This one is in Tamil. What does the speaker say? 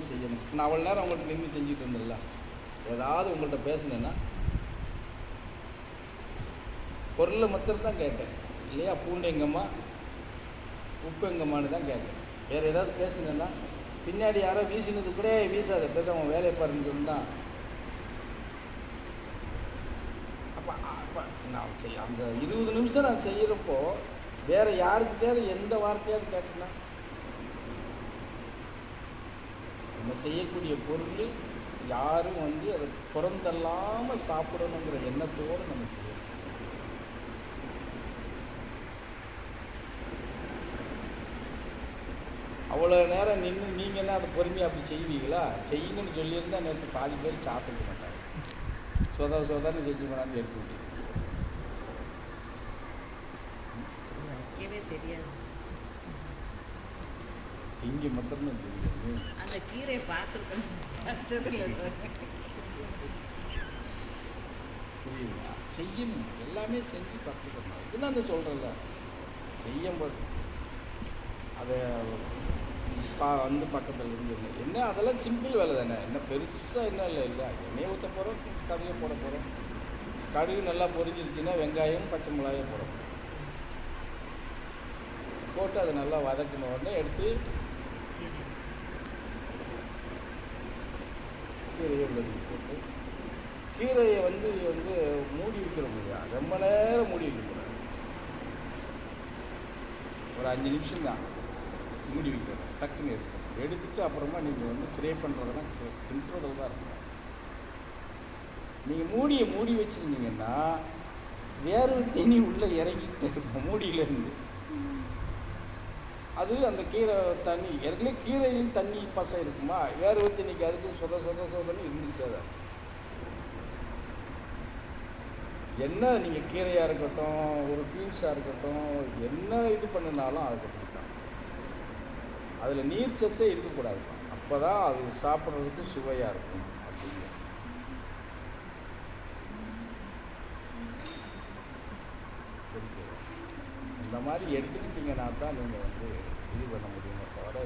பொறுமையாக செய்யணும். நான் அவ்வளோ நேரம் உங்கள்கிட்ட நின்று செஞ்சுட்டு இருந்தேன்ல. ஏதாவது உங்கள்கிட்ட பேசுனேன்னா பொருளை மாத்திரம் தான் கேட்டேன். இல்லையா பூண்டு எங்கம்மா உப்பு எங்கம்மான்னு தான் கேட்டேன். வேறு ஏதாவது பேசுனேன்னா பின்னாடி யாரோ வீசினது கூட வீசாத பேசாம வேலையை பாருன்னு அப்போ அப்போ நான் செய்ய அந்த இருபது நிமிஷம் நான் செய்கிறப்போ வேறு தேவை எந்த வார்த்தையாவது கேட்டேன்னா நம்ம செய்யக்கூடிய பொருள் யாரும் வந்து அதை புறந்தல்லாமல் சாப்பிடணுங்கிற எண்ணத்தோடு நம்ம செய்யணும் அவ்வளோ நேரம் நின்று நீங்கள் என்ன அதை பொறுமையாக அப்படி செய்வீங்களா? செய்யுங்கன்னு சொல்லியிருந்தா நேற்று பாதி பேர் சாப்பிட மாட்டாங்க. சொதா சொதான்னு செஞ்சு கொண்டாந்து எடுத்து தெரியாது. செஞ்சு மாத்திரம்தான் தெரியும் அந்த கீரையை பார்த்துருக்கேன். சார். செய்யணும். எல்லாமே செஞ்சு கற்றுக்கணும் இதுதான் அந்த சொல்கிறேன்ல செய்யும்போது அதை பா வந்து பக்கத்தில் இருந்து என்ன அதெல்லாம் சிம்பிள் வேலை தானே. என்ன பெருசாக என்ன இல்லை இல்லை. எண்ணெயை ஊற்ற போகிறோம் கடுகை போட போகிறோம் கடுகு நல்லா பொரிஞ்சிருச்சுன்னா வெங்காயம் பச்சை மிளகாயும் போட போகிறோம் போட்டு அதை நல்லா வதக்கின உடனே எடுத்து கீரையை உள்ளதுக்கு போட்டு கீரையை வந்து வந்து மூடி வைக்கிற முடியாது ரொம்ப நேரம் மூடி வைக்கக்கூடாது ஒரு அஞ்சு நிமிஷம் தான் மூடி வைக்கணும் டக்குன்னு இருக்கும் எடுத்துட்டு அப்புறமா நீங்கள் வந்து ஃப்ரே பண்ணுறதுனா கிண்டுறதுல தான் இருக்கும். நீங்கள் மூடியை மூடி வச்சுருந்தீங்கன்னா வேறு தண்ணி உள்ளே இறங்கிக்கிட்டே இருக்கும் மூடியிலேருந்து அது அந்த கீரை தண்ணி ஏற்கனவே கீரையிலும் தண்ணி பசை இருக்குமா? ஏறுவது இன்னைக்கு அதுக்கு சொத சொத சொதன்னு இருந்துக்கிட்டே தான். என்ன நீங்கள் கீரையாக இருக்கட்டும் ஒரு பீன்ஸாக இருக்கட்டும் என்ன இது பண்ணினாலும் அதுக்கு அதில் நீர் சத்தே இருக்கக்கூடாது. அப்போ தான் அது சாப்பிட்றதுக்கு சுவையாக இருக்கும். அப்படிங்கிற புரியுது. இந்த மாதிரி எடுத்துக்கிட்டிங்கன்னா தான் நீங்கள் வந்து இது பண்ண முடியுமே தவிர